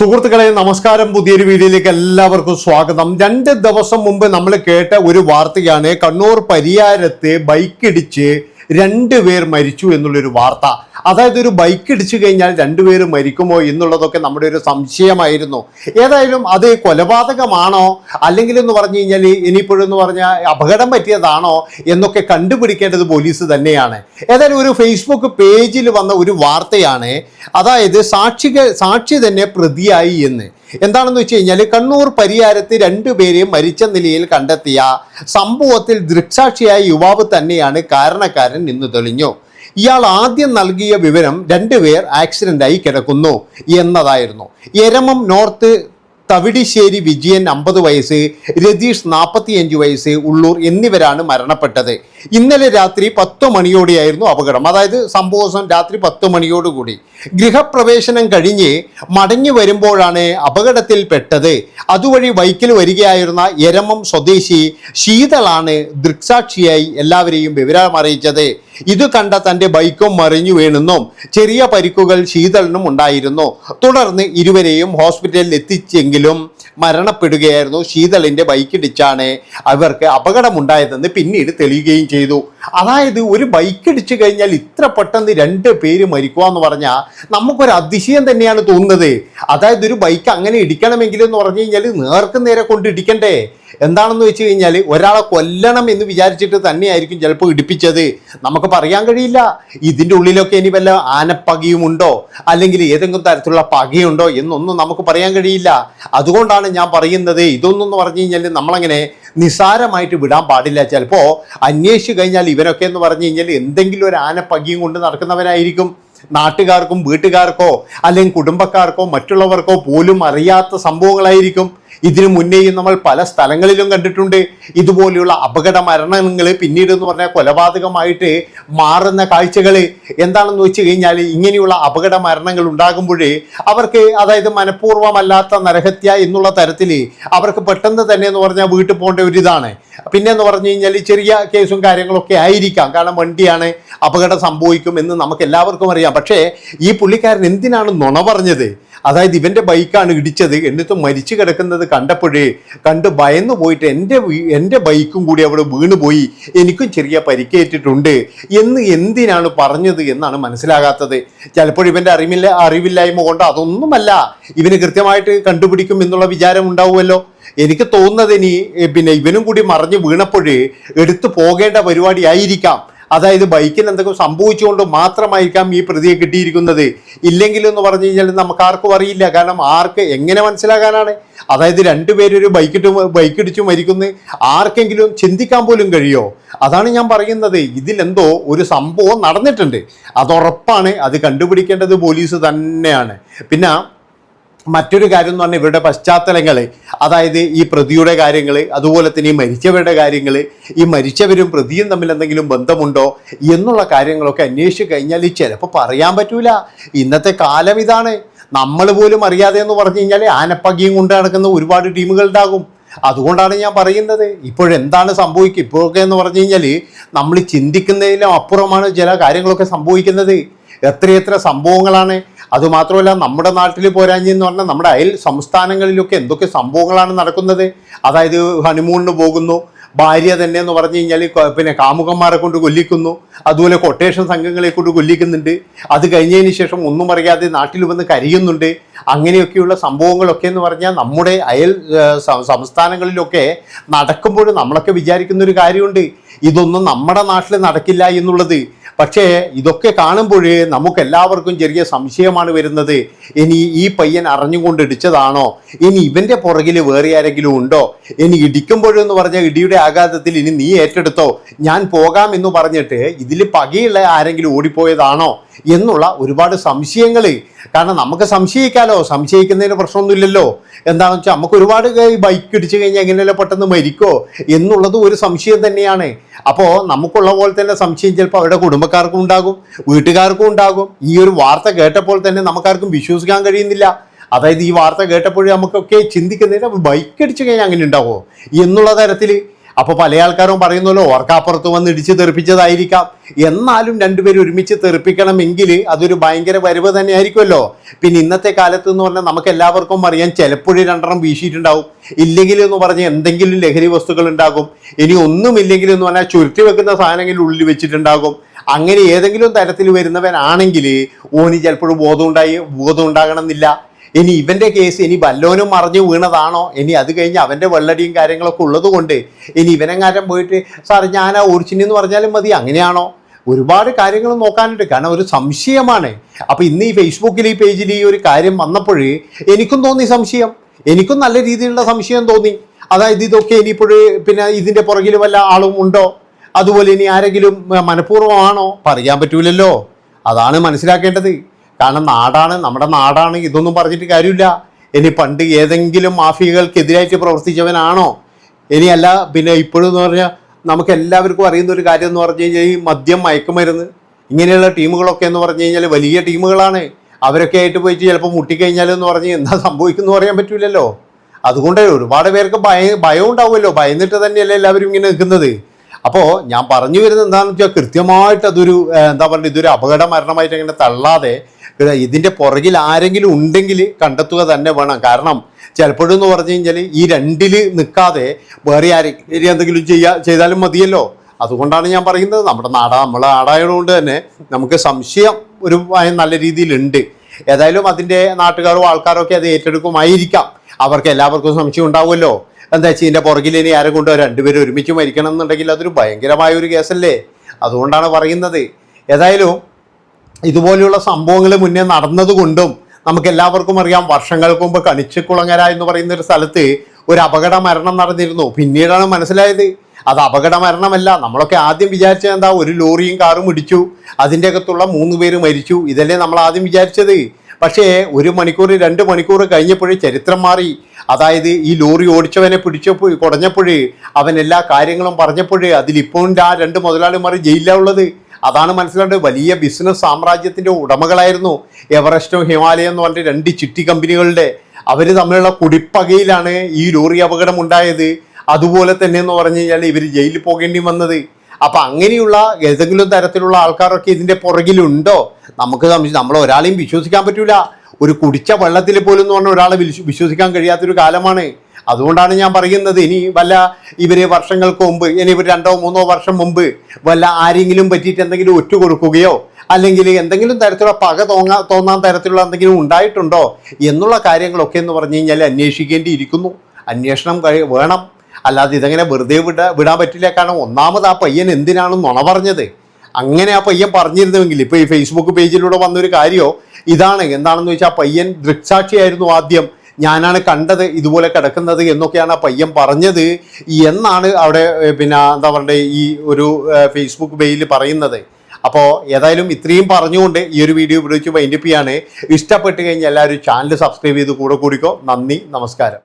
സുഹൃത്തുക്കളെ നമസ്കാരം. പുതിയൊരു വീഡിയോയിലേക്ക് എല്ലാവർക്കും സ്വാഗതം. രണ്ട് ദിവസം മുമ്പ് നമ്മൾ കേട്ട ഒരു വാർത്തയാണ് കണ്ണൂർ പരിയാരത്ത് ബൈക്കിടിച്ച് രണ്ടുപേർ മരിച്ചു എന്നുള്ളൊരു വാർത്ത. അതായത് ഒരു ബൈക്ക് ഇടിച്ചു കഴിഞ്ഞാൽ രണ്ടുപേർ മരിക്കുമോ എന്നുള്ളതൊക്കെ നമ്മുടെ ഒരു സംശയമായിരുന്നു. ഏതായാലും അത് കൊലപാതകമാണോ? അല്ലെങ്കിൽ എന്ന് പറഞ്ഞു കഴിഞ്ഞാൽ ഇനിയിപ്പോഴെന്ന് പറഞ്ഞാൽ അപകടം പറ്റിയതാണോ എന്നൊക്കെ കണ്ടുപിടിക്കേണ്ടത് പോലീസ് തന്നെയാണ്. ഏതായാലും ഒരു ഫേസ്ബുക്ക് പേജിൽ വന്ന ഒരു വാർത്തയാണ്. അതായത് സാക്ഷികൾ സാക്ഷി തന്നെ പ്രതിയായി എന്ന്. എന്താണെന്ന് വെച്ച് കഴിഞ്ഞാൽ കണ്ണൂർ പരിയാരത്ത് രണ്ടുപേരെയും മരിച്ച നിലയിൽ കണ്ടെത്തിയ സംഭവത്തിൽ ദൃക്സാക്ഷിയായ യുവാവ് തന്നെയാണ് കാരണക്കാരൻ നിന്ന് തെളിഞ്ഞു. ഇയാൾ ആദ്യം നൽകിയ വിവരം രണ്ടുപേർ ആക്സിഡന്റായി കിടക്കുന്നു എന്നതായിരുന്നു. എരമം നോർത്ത് തവിടിശ്ശേരി വിജയൻ അമ്പത് വയസ്സ് രതീഷ് നാൽപ്പത്തിയഞ്ച് വയസ്സ് ഉള്ളൂർ എന്നിവരാണ് മരണപ്പെട്ടത്. ഇന്നലെ രാത്രി പത്ത് മണിയോടെയായിരുന്നു അപകടം. അതായത് സംഭവം രാത്രി പത്ത് മണിയോടുകൂടി. ഗൃഹപ്രവേശനം കഴിഞ്ഞ് മടങ്ങി വരുമ്പോഴാണ് അപകടത്തിൽപ്പെട്ടത് അതുവഴി ബൈക്കിൽ വരികയായിരുന്ന എരമം സ്വദേശി ശീതളാണ് ദൃക്സാക്ഷിയായി എല്ലാവരെയും വിവരം അറിയിച്ചത്. ഇത് കണ്ട തന്റെ ബൈക്കും മറിഞ്ഞു വീണെന്നും ചെറിയ പരിക്കുകൾ ശീതളിനും ഉണ്ടായിരുന്നു. തുടർന്ന് ഇരുവരെയും ഹോസ്പിറ്റലിൽ എത്തിച്ചെങ്കിലും മരണപ്പെടുകയായിരുന്നു. ശീതളിന്റെ ബൈക്കിടിച്ചാണ് അവർക്ക് അപകടമുണ്ടായതെന്ന് പിന്നീട് തെളിയുകയും ചെയ്തു. അതായത് ഒരു ബൈക്ക് ഇടിച്ചു കഴിഞ്ഞാൽ ഇത്ര പെട്ടെന്ന് രണ്ട് പേര് മരിക്കുക എന്ന് പറഞ്ഞാൽ നമുക്കൊരു അതിശയം തന്നെയാണ് തോന്നുന്നത്. അതായത് ഒരു ബൈക്ക് അങ്ങനെ ഇടിക്കണമെങ്കിൽ എന്ന് പറഞ്ഞു കഴിഞ്ഞാൽ നേർക്ക് നേരെ കൊണ്ട് ഇടിക്കണ്ടേ? എന്താണെന്ന് വെച്ച് കഴിഞ്ഞാൽ ഒരാളെ കൊല്ലണം എന്ന് വിചാരിച്ചിട്ട് തന്നെയായിരിക്കും ചിലപ്പോൾ ഇടിപ്പിച്ചത്. നമുക്ക് പറയാൻ കഴിയില്ല. ഇതിന്റെ ഉള്ളിലൊക്കെ ഇനി വല്ല ആനപ്പകയുമുണ്ടോ അല്ലെങ്കിൽ ഏതെങ്കിലും തരത്തിലുള്ള പകയുണ്ടോ എന്നൊന്നും നമുക്ക് പറയാൻ കഴിയില്ല. അതുകൊണ്ടാണ് ഞാൻ പറയുന്നത്. ഇതൊന്നും പറഞ്ഞു കഴിഞ്ഞാൽ നമ്മളങ്ങനെ നിസ്സാരമായിട്ട് വിടാൻ പാടില്ല. ചിലപ്പോൾ അന്വേഷിച്ച് കഴിഞ്ഞാൽ ഇവരൊക്കെ എന്ന് പറഞ്ഞു കഴിഞ്ഞാൽ എന്തെങ്കിലും ഒരു ആനപ്പകിയും കൊണ്ട് നടക്കുന്നവരായിരിക്കും. നാട്ടുകാർക്കും വീട്ടുകാർക്കോ അല്ലെങ്കിൽ കുടുംബക്കാർക്കോ മറ്റുള്ളവർക്കോ പോലും അറിയാത്ത സംഭവങ്ങളായിരിക്കും. ഇതിനു മുന്നേയും നമ്മൾ പല സ്ഥലങ്ങളിലും കണ്ടിട്ടുണ്ട്. ഇതുപോലെയുള്ള അപകട മരണങ്ങൾ പിന്നീട് എന്ന് പറഞ്ഞാൽ കൊലപാതകമായിട്ട് മാറുന്ന കാഴ്ചകൾ എന്താണെന്ന് വെച്ച് കഴിഞ്ഞാൽ ഇങ്ങനെയുള്ള അപകട മരണങ്ങൾ ഉണ്ടാകുമ്പോഴേ അവർക്ക് അതായത് മനഃപൂർവമല്ലാത്ത നരഹത്യ എന്നുള്ള തരത്തിൽ അവർക്ക് പെട്ടെന്ന് തന്നെ എന്ന് പറഞ്ഞാൽ വീട്ടിൽ പോകേണ്ട ഒരു ഇതാണ്. പിന്നെ എന്ന് പറഞ്ഞു കഴിഞ്ഞാൽ ചെറിയ കേസും കാര്യങ്ങളൊക്കെ ആയിരിക്കാം. കാരണം വണ്ടിയാണ് അപകടം സംഭവിക്കും എന്ന് നമുക്ക് എല്ലാവർക്കും അറിയാം. പക്ഷേ ഈ പുള്ളിക്കാരൻ എന്തിനാണ് നുണ പറഞ്ഞത്? അതായത് ഇവന്റെ ബൈക്കാണ് ഇടിച്ചത്. എന്നിട്ട് മരിച്ചു കിടക്കുന്നത് കണ്ടപ്പോഴേ കണ്ട് ഭയന്നു പോയിട്ട് എന്റെ എന്റെ ബൈക്കും കൂടി അവിടെ വീണുപോയി എനിക്കും ചെറിയ പരിക്കേറ്റിട്ടുണ്ട്. എന്ന് എന്തിനാണ് പറഞ്ഞത് എന്നാണ് മനസ്സിലാകാത്തത്. ചിലപ്പോൾ ഇവന്റെ അറിവില്ല അറിവില്ലായ്മ കൊണ്ട് അതൊന്നുമല്ല. ഇവന് കൃത്യമായിട്ട് കണ്ടുപിടിക്കും എന്നുള്ള വിചാരം ഉണ്ടാവുമല്ലോ. എനിക്ക് തോന്നുന്നത് ഇനി പിന്നെ ഇവനും കൂടി മറിഞ്ഞ് വീണപ്പോഴേ എടുത്തു പോകേണ്ട പരിപാടി ആയിരിക്കാം. അതായത് ബൈക്കിന് എന്തെങ്കിലും സംഭവിച്ചുകൊണ്ട് മാത്രമായിരിക്കാം ഈ പ്രതിയെ കിട്ടിയിരിക്കുന്നത്. ഇല്ലെങ്കിൽ എന്ന് പറഞ്ഞു കഴിഞ്ഞാൽ നമുക്ക് ആർക്കും അറിയില്ല. കാരണം ആർക്ക് എങ്ങനെ മനസ്സിലാകാനാണ്? അതായത് രണ്ടുപേരൊരു ബൈക്കിട്ട് ബൈക്കിടിച്ചു മരിക്കുന്നത് മരിക്കുന്നു. ആർക്കെങ്കിലും ചിന്തിക്കാൻ പോലും കഴിയോ? അതാണ് ഞാൻ പറയുന്നത്. ഇതിലെന്തോ ഒരു സംഭവം നടന്നിട്ടുണ്ട്. അതുറപ്പാണ് അത് കണ്ടുപിടിക്കേണ്ടത് പോലീസ് തന്നെയാണ്. പിന്നെ മറ്റൊരു കാര്യം എന്ന് പറഞ്ഞാൽ ഇവരുടെ പശ്ചാത്തലങ്ങൾ അതായത് ഈ പ്രതിയുടെ കാര്യങ്ങൾ അതുപോലെ തന്നെ ഈ മരിച്ചവരുടെ കാര്യങ്ങൾ ഈ മരിച്ചവരും പ്രതിയും തമ്മിൽ എന്തെങ്കിലും ബന്ധമുണ്ടോ എന്നുള്ള കാര്യങ്ങളൊക്കെ അന്വേഷിച്ച് കഴിഞ്ഞാൽ ചിലപ്പോൾ പറയാൻ പറ്റൂല. ഇന്നത്തെ കാലം ഇതാണ്. നമ്മൾ പോലും അറിയാതെ എന്ന് പറഞ്ഞു കഴിഞ്ഞാൽ ആനപ്പകിയും കൊണ്ട് നടക്കുന്ന ഒരുപാട് ടീമുകൾ ഉണ്ടാകും. അതുകൊണ്ടാണ് ഞാൻ പറയുന്നത്. ഇപ്പോഴെന്താണ് സംഭവിക്കുക? ഇപ്പോഴൊക്കെ എന്ന് പറഞ്ഞു കഴിഞ്ഞാൽ നമ്മൾ ചിന്തിക്കുന്നതിലും അപ്പുറമാണ് ചില കാര്യങ്ങളൊക്കെ സംഭവിക്കുന്നത്. എത്രയെത്ര സംഭവങ്ങളാണ് അതുമാത്രമല്ല നമ്മുടെ നാട്ടിൽ പോരാഞ്ഞി എന്ന് പറഞ്ഞാൽ നമ്മുടെ അയൽ സംസ്ഥാനങ്ങളിലൊക്കെ എന്തൊക്കെ സംഭവങ്ങളാണ് നടക്കുന്നത്? അതായത് ഹണിമൂണിന് പോകുന്നു ഭാര്യ തന്നെ എന്ന് പറഞ്ഞു കഴിഞ്ഞാൽ പിന്നെ കാമുകന്മാരെ കൊണ്ട് കൊല്ലിക്കുന്നു അതുപോലെ കൊട്ടേഷൻ സംഘങ്ങളെ കൊണ്ട് കൊല്ലിക്കുന്നുണ്ട്. അത് കഴിഞ്ഞതിന് ശേഷം ഒന്നും അറിയാതെ നാട്ടിൽ വന്ന് കരയുന്നുണ്ട്. അങ്ങനെയൊക്കെയുള്ള സംഭവങ്ങളൊക്കെ എന്ന് പറഞ്ഞാൽ നമ്മുടെ അയൽ സംസ്ഥാനങ്ങളിലൊക്കെ നടക്കുമ്പോൾ നമ്മളൊക്കെ വിചാരിക്കുന്ന ഒരു കാര്യമുണ്ട്. ഇതൊന്നും നമ്മുടെ നാട്ടിൽ നടക്കില്ല എന്നുള്ളത് പക്ഷേ ഇതൊക്കെ കാണുമ്പോൾ നമുക്ക് എല്ലാവർക്കും ചെറിയ സംശയമാണ് വരുന്നത്. ഇനി ഈ പയ്യൻ അറിഞ്ഞുകൊണ്ട് ഇടിച്ചതാണോ? ഇനി ഇവന്റെ പുറകിൽ വേറെ ആരെങ്കിലും ഉണ്ടോ? ഇനി ഇടിക്കുമ്പോഴെന്ന് പറഞ്ഞ ഇടിയുടെ ആഘാതത്തിൽ ഇനി നീ ഏറ്റെടുത്തോ? ഞാൻ പോകാം എന്ന് പറഞ്ഞിട്ട് ഇതിൽ പകയുള്ള ആരെങ്കിലും ഓടിപ്പോയതാണോ? എന്നുള്ള ഒരുപാട് സംശയങ്ങൾ. കാരണം നമുക്ക് സംശയിക്കാലോ? സംശയിക്കുന്നതിന് പ്രശ്നമൊന്നുമില്ലല്ലോ. എന്താണെന്ന് വെച്ചാൽ നമുക്ക് ഒരുപാട് ബൈക്ക് ഇടിച്ചു കഴിഞ്ഞാൽ എങ്ങനെയല്ല പെട്ടെന്ന് മരിക്കോ? എന്നുള്ളത് ഒരു സംശയം തന്നെയാണ്. അപ്പോൾ നമുക്കുള്ള പോലെ തന്നെ സംശയം ചിലപ്പോൾ അവരുടെ കുടുംബക്കാർക്കും ഉണ്ടാകും വീട്ടുകാർക്കും ഉണ്ടാകും. ഈ ഒരു വാർത്ത കേട്ടപ്പോൾ തന്നെ നമുക്കാർക്കും വിശ്വസിക്കാൻ കഴിയുന്നില്ല. അതായത് ഈ വാർത്ത കേട്ടപ്പോഴേ നമുക്കൊക്കെ ചിന്തിക്കുന്നതിന് ബൈക്ക് അടിച്ചു കഴിഞ്ഞാൽ അങ്ങനെ ഉണ്ടാവുമോ എന്നുള്ള തരത്തിൽ അപ്പോൾ പല ആൾക്കാരും പറയുന്നല്ലോ ഓർക്കാപ്പുറത്ത് വന്ന് ഇടിച്ച് തെറിപ്പിച്ചതായിരിക്കാം. എന്നാലും രണ്ടുപേരും ഒരുമിച്ച് തെറിപ്പിക്കണമെങ്കിൽ അതൊരു ഭയങ്കര വരവ് തന്നെ ആയിരിക്കുമല്ലോ പിന്നെ ഇന്നത്തെ കാലത്ത് എന്ന് പറഞ്ഞാൽ നമുക്ക് എല്ലാവർക്കും അറിയാം ചിലപ്പോഴും രണ്ടെണ്ണം വീശിയിട്ടുണ്ടാവും. ഇല്ലെങ്കിൽ എന്ന് പറഞ്ഞാൽ എന്തെങ്കിലും ലഹരി വസ്തുക്കൾ ഉണ്ടാകും. ഇനി ഒന്നുമില്ലെങ്കിൽ എന്ന് പറഞ്ഞാൽ ചുരുട്ടി വെക്കുന്ന സാധനങ്ങൾ ഉള്ളിൽ വെച്ചിട്ടുണ്ടാകും. അങ്ങനെ ഏതെങ്കിലും തരത്തിൽ വരുന്നവനാണെങ്കിൽ ഓനി ചിലപ്പോഴും ബോധം ഉണ്ടായി ബോധം ഉണ്ടാകണമെന്നില്ല. ഇനി ഇവന്റെ കേസ് ഇനി വല്ലോനും മറിഞ്ഞു വീണതാണോ? ഇനി അത് കഴിഞ്ഞ് അവന്റെ വെള്ളടിയും കാര്യങ്ങളൊക്കെ ഉള്ളത് കൊണ്ട് ഇനി ഇവനെങ്ങാറ്റം പോയിട്ട് സാർ ഞാൻ ആ ഓടിച്ചിനി എന്ന് പറഞ്ഞാലും മതി അങ്ങനെയാണോ? ഒരുപാട് കാര്യങ്ങൾ നോക്കാനുണ്ട്. കാരണം ഒരു സംശയമാണ്. അപ്പൊ ഇന്ന് ഈ ഫേസ്ബുക്കിൽ ഈ പേജിൽ ഈ ഒരു കാര്യം വന്നപ്പോൾ എനിക്കും തോന്നി സംശയം. എനിക്കും നല്ല രീതിയിലുള്ള സംശയം തോന്നി. അതായത് ഇതൊക്കെ ഇനിയിപ്പോൾ പിന്നെ ഇതിന്റെ പുറകിൽ വല്ല ആളും ഉണ്ടോ? അതുപോലെ ഇനി ആരെങ്കിലും മനഃപൂർവമാണോ? പറയാൻ പറ്റൂലല്ലോ. അതാണ് മനസ്സിലാക്കേണ്ടത്. കാരണം നാടാണ് നമ്മുടെ നാടാണ് ഇതൊന്നും പറഞ്ഞിട്ട് കാര്യമില്ല. ഇനി പണ്ട് ഏതെങ്കിലും മാഫിയകൾക്കെതിരായിട്ട് പ്രവർത്തിച്ചവനാണോ? ഇനിയല്ല പിന്നെ ഇപ്പോഴും എന്ന് പറഞ്ഞാൽ നമുക്ക് എല്ലാവർക്കും അറിയുന്ന ഒരു കാര്യം എന്ന് പറഞ്ഞു കഴിഞ്ഞാൽ ഈ മദ്യം മയക്കുമരുന്ന് ഇങ്ങനെയുള്ള ടീമുകളൊക്കെ എന്ന് പറഞ്ഞു കഴിഞ്ഞാൽ വലിയ ടീമുകളാണ്. അവരൊക്കെ ആയിട്ട് പോയിട്ട് ചിലപ്പോൾ മുട്ടിക്കഴിഞ്ഞാൽ എന്ന് പറഞ്ഞ് എന്താ സംഭവിക്കുന്നു പറയാൻ പറ്റില്ലല്ലോ അതുകൊണ്ട് ഒരുപാട് പേർക്ക് ഭയ ഭയം ഉണ്ടാവുമല്ലോ ഭയന്നിട്ട് തന്നെയല്ലേ എല്ലാവരും ഇങ്ങനെ നിൽക്കുന്നത്. അപ്പോൾ ഞാൻ പറഞ്ഞു വരുന്നത് എന്താണെന്ന് വെച്ചാൽ കൃത്യമായിട്ട് അതൊരു എന്താ പറയുക ഇതൊരു അപകട മരണമായിട്ട് അങ്ങനെ തള്ളാതെ ഇതിന്റെ പുറകിൽ ആരെങ്കിലും ഉണ്ടെങ്കിൽ കണ്ടെത്തുക തന്നെ വേണം. കാരണം ചിലപ്പോഴും എന്ന് പറഞ്ഞു കഴിഞ്ഞാൽ ഈ രണ്ടിൽ നിൽക്കാതെ വേറെ ആരെങ്കിലും എന്തെങ്കിലും ചെയ്യാ ചെയ്താലും മതിയല്ലോ. അതുകൊണ്ടാണ് ഞാൻ പറയുന്നത്. നമ്മുടെ നാട നമ്മളെ നാടായതുകൊണ്ട് തന്നെ നമുക്ക് സംശയം ഒരു നല്ല രീതിയിലുണ്ട്. ഏതായാലും അതിന്റെ നാട്ടുകാരും ആൾക്കാരോ ഒക്കെ അത് ഏറ്റെടുക്കുമായിരിക്കാം. അവർക്ക് എല്ലാവർക്കും സംശയം ഉണ്ടാവുമല്ലോ. എന്താ വെച്ചാൽ ഇതിന്റെ പുറകിൽ ഇനി ആരെ കൊണ്ട് രണ്ടുപേരും ഒരുമിച്ച് മരിക്കണം എന്നുണ്ടെങ്കിൽ അതൊരു ഭയങ്കരമായ ഒരു കേസല്ലേ? അതുകൊണ്ടാണ് പറയുന്നത്. ഏതായാലും ഇതുപോലെയുള്ള സംഭവങ്ങൾ മുന്നേ നടന്നതുകൊണ്ടും നമുക്ക് എല്ലാവർക്കും അറിയാം വർഷങ്ങൾക്ക് മുമ്പ് കണിച്ചുകുളങ്ങര എന്ന് പറയുന്ന ഒരു സ്ഥലത്ത് ഒരു അപകട മരണം നടന്നിരുന്നു. പിന്നീടാണ് മനസ്സിലായത്. അത് അപകട മരണമല്ല. നമ്മളൊക്കെ ആദ്യം വിചാരിച്ചത് എന്താ ഒരു ലോറിയും കാറും ഇടിച്ചു. അതിന്റെ അകത്തുള്ള മൂന്ന് പേര് മരിച്ചു. ഇതല്ലേ നമ്മൾ ആദ്യം വിചാരിച്ചത്. പക്ഷേ ഒരു മണിക്കൂർ രണ്ട് മണിക്കൂർ കഴിഞ്ഞപ്പോഴേ ചരിത്രം മാറി. അതായത് ഈ ലോറി ഓടിച്ചവനെ പിടിച്ചപ്പോൾ കുറഞ്ഞപ്പോഴേ അവൻ എല്ലാ കാര്യങ്ങളും പറഞ്ഞപ്പോഴേ അതിലിപ്പോൾ ആ രണ്ട് മുതലാളിമാർ ജയിലിലുള്ളത് അതാണ് മനസ്സിലാണ്ട് വലിയ ബിസിനസ് സാമ്രാജ്യത്തിന്റെ ഉടമകളായിരുന്നു എവറസ്റ്റും ഹിമാലയം എന്ന് പറഞ്ഞ രണ്ട് ചിട്ടി കമ്പനികളുടെ. അവർ തമ്മിലുള്ള കുടിപ്പകയിലാണ് ഈ ലോറി അപകടം ഉണ്ടായത്. അതുപോലെ തന്നെ എന്ന് പറഞ്ഞു കഴിഞ്ഞാൽ ഇവർ ജയിലിൽ പോകേണ്ടി വന്നത്. അപ്പൊ അങ്ങനെയുള്ള ഏതെങ്കിലും തരത്തിലുള്ള ആൾക്കാരൊക്കെ ഇതിന്റെ പുറകിലുണ്ടോ? നമുക്ക് നമ്മൾ ഒരാളെയും വിശ്വസിക്കാൻ പറ്റൂല. ഒരു കുടിച്ച വെള്ളത്തിൽ പോലും എന്ന് പറഞ്ഞ ഒരാളെ വിശ്വ- വിശ്വസിക്കാൻ കഴിയാത്തൊരു കാലമാണ്. അതുകൊണ്ടാണ് ഞാൻ പറയുന്നത് ഇനി വല്ല ഇവരെ വർഷങ്ങൾക്ക് മുമ്പ് ഇനി ഇവർ രണ്ടോ മൂന്നോ വർഷം മുമ്പ് വല്ല ആരെങ്കിലും പറ്റിയിട്ട് എന്തെങ്കിലും ഒറ്റ കൊടുക്കുകയോ അല്ലെങ്കിൽ എന്തെങ്കിലും തരത്തിലുള്ള പക തോന്നാ തോന്നാൻ തരത്തിലുള്ള എന്തെങ്കിലും ഉണ്ടായിട്ടുണ്ടോ? എന്നുള്ള കാര്യങ്ങളൊക്കെ എന്ന് പറഞ്ഞു കഴിഞ്ഞാൽ അന്വേഷിക്കേണ്ടിയിരിക്കുന്നു. അന്വേഷണം വേണം. അല്ലാതെ ഇതെങ്ങനെ വെറുതെ വിട വിടാൻ പറ്റില്ല. കാരണം ഒന്നാമത് ആ പയ്യൻ എന്തിനാണ് നുണ പറഞ്ഞത്? അങ്ങനെ ആ പയ്യൻ പറഞ്ഞിരുന്നുവെങ്കിൽ ഇപ്പോൾ ഈ ഫേസ്ബുക്ക് പേജിലൂടെ വന്നൊരു കാര്യമോ ഇതാണ്. എന്താണെന്ന് വെച്ചാൽ പയ്യൻ ദൃക്സാക്ഷിയായിരുന്നു ആദ്യം. ഞാനാണ് കണ്ടത് ഇതുപോലെ കിടക്കുന്നത് എന്നൊക്കെയാണ് ആ പയ്യൻ പറഞ്ഞത്. എന്നാണ് അവിടെ പിന്നെ എന്താ പറയുക ഈ ഒരു ഫേസ്ബുക്ക് പേജിൽ പറയുന്നത്. അപ്പോൾ ഏതായാലും ഇത്രയും പറഞ്ഞുകൊണ്ട് ഈ ഒരു വീഡിയോ ഉപയോഗിച്ച് വൈൻഡപ്പ് ചെയ്യാണ്. ഇഷ്ടപ്പെട്ട് കഴിഞ്ഞാൽ എല്ലാവരും ചാനൽ സബ്സ്ക്രൈബ് ചെയ്ത് കൂടെ കൂടിക്കോ. നന്ദി നമസ്കാരം.